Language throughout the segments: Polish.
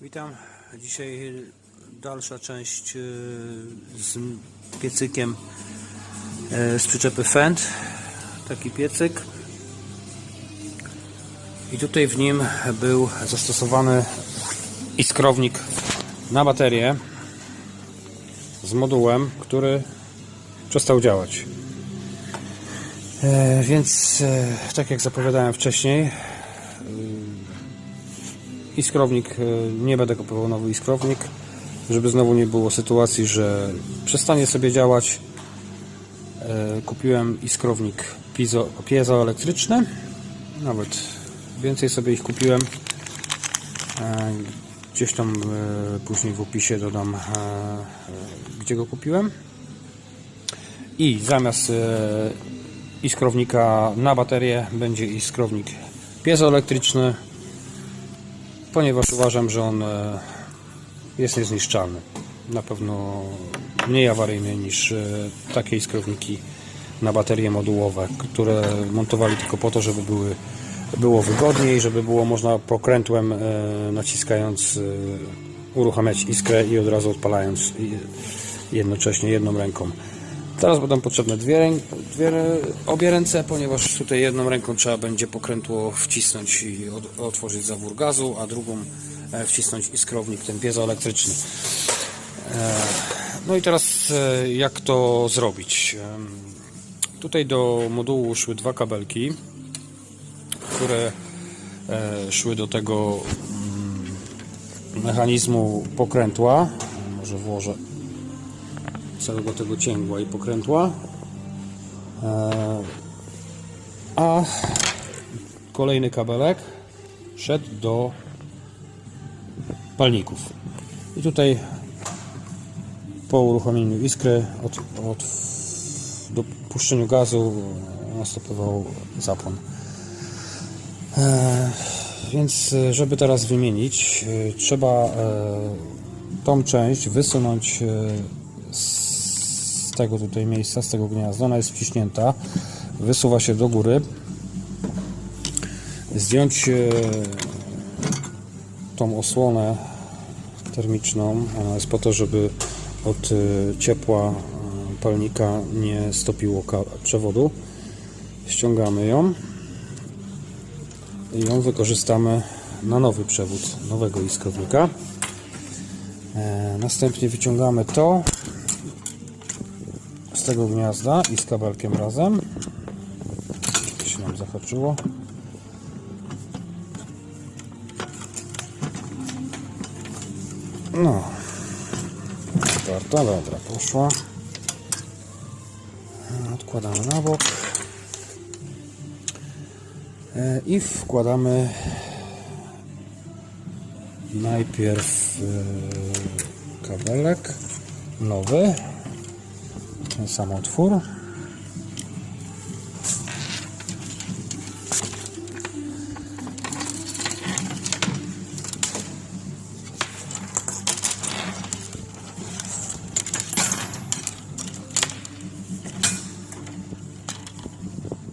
Witam. Dzisiaj dalsza część e, z piecykiem e, z przyczepy Fend. Taki piecyk. I tutaj w nim był zastosowany iskrownik na baterię z modułem, który przestał działać. E, Więc, tak jak zapowiadałem wcześniej, iskrownik, e, nie będę kupował nowy iskrownik, żeby znowu nie było sytuacji, że przestanie sobie działać. E, Kupiłem iskrownik piezo, piezoelektryczny, nawet więcej sobie ich kupiłem. E, Gdzieś tam później w opisie dodam, gdzie go kupiłem. I zamiast iskrownika na baterię będzie iskrownik piezoelektryczny ponieważ uważam, że on e, jest niezniszczalny. Na pewno mniej awaryjny niż e, takie iskrowniki na baterie modułowe, które montowali tylko po to, żeby były, było wygodniej, żeby było można pokrętłem e, naciskając uruchamiać iskrę i od razu odpalając jednocześnie jedną ręką. Teraz będą potrzebne dwie, dwie, obie ręce, ponieważ tutaj jedną ręką trzeba będzie pokrętło wcisnąć i od, otworzyć zawór gazu, a drugą e, wcisnąć iskrownik, ten piezoelektryczny. E, No i teraz e, jak to zrobić? Tutaj do modułu szły dwa kabelki, które szły do tego mm, mechanizmu pokrętła. Może włożę całego tego cięgła i pokrętła. E, A kolejny kabelek szedł do palników. I tutaj po uruchomieniu iskry, od, od dopuszczeniu gazu następował zapłon. E, Więc żeby teraz wymienić, e, trzeba tą część wysunąć tego tutaj miejsca, z tego gniazda. Ona jest wciśnięta, wysuwa się do góry. Zdjąć e, tą osłonę termiczną. Ona jest po to, żeby od e, ciepła e, palnika nie stopiło przewodu. Ściągamy ją i ją wykorzystamy na nowy przewód nowego iskrownika. Następnie wyciągamy to z tego gniazda i z kabelkiem razem. Się nam zahaczyło. No. Warta, dobra, poszła. Odkładamy na bok. E, I wkładamy najpierw e, kabelek nowy, ten sam otwór.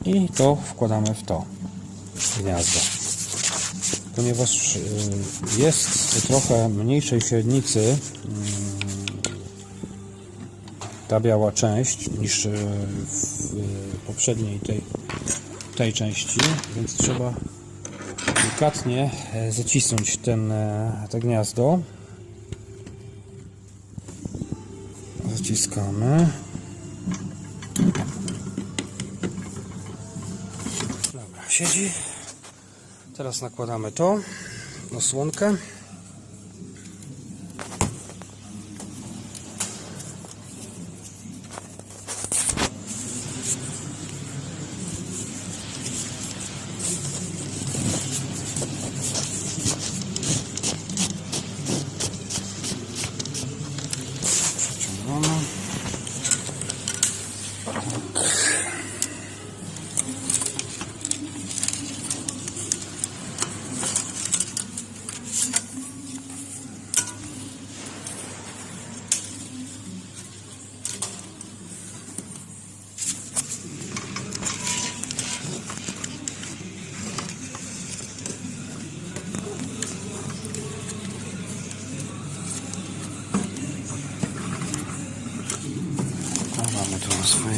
I to wkładamy w to gniazdo ponieważ y, jest trochę mniejszej średnicy mm, ta biała część niż y, w y, poprzedniej tej, tej części, więc trzeba delikatnie e, zacisnąć ten, e, to gniazdo. Zaciskamy. Dobra, siedzi. Teraz nakładamy to, osłonkę.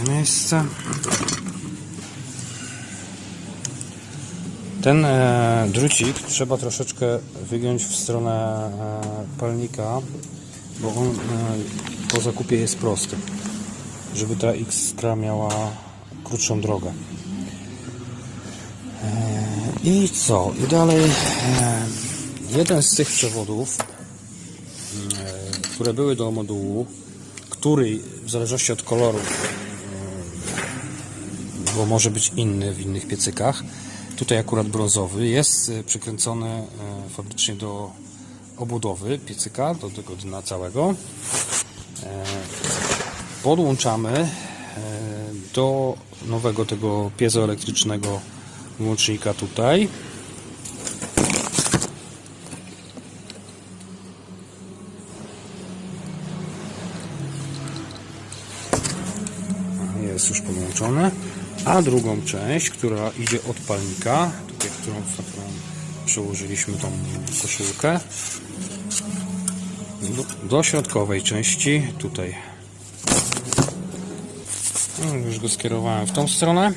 Miejsce. Ten e, drucik trzeba troszeczkę wygiąć w stronę e, palnika, bo on e, po zakupie jest prosty, żeby ta iskra miała krótszą drogę. E, I co? I dalej e, jeden z tych przewodów, e, które były do modułu, który w zależności od koloru bo może być inny w innych piecykach. Tutaj akurat brązowy jest e, przykręcony e, fabrycznie do obudowy piecyka, do tego dna całego. E, Podłączamy do nowego tego piezoelektrycznego łącznika tutaj. jest już podłączone, a drugą część, która idzie od palnika, tutaj, którą, na którą przełożyliśmy tą koszulkę, do, do środkowej części, tutaj. No, już go skierowałem w tą stronę.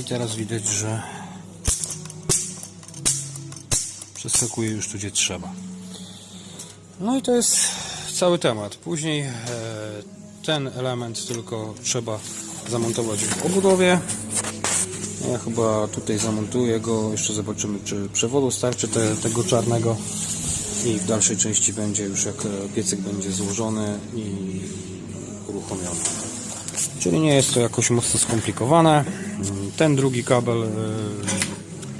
I teraz widać, że przeskakuje już tu, gdzie trzeba. No i to jest cały temat. Później e, ten element tylko trzeba zamontować w obudowie. Ja chyba tutaj zamontuję go, jeszcze zobaczymy czy przewodu starczy te, tego czarnego i w dalszej części będzie już jak e, piecyk będzie złożony i uruchomiony. Czyli nie jest to jakoś mocno skomplikowane. Ten drugi kabel e,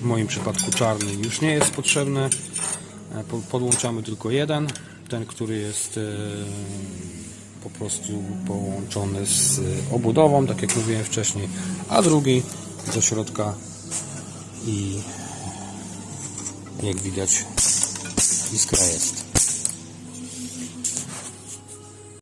w moim przypadku czarny już nie jest potrzebny. E, po- Podłączamy tylko jeden, ten, który jest po prostu połączony z obudową, tak jak mówiłem wcześniej, a drugi do środka i jak widać iskra jest.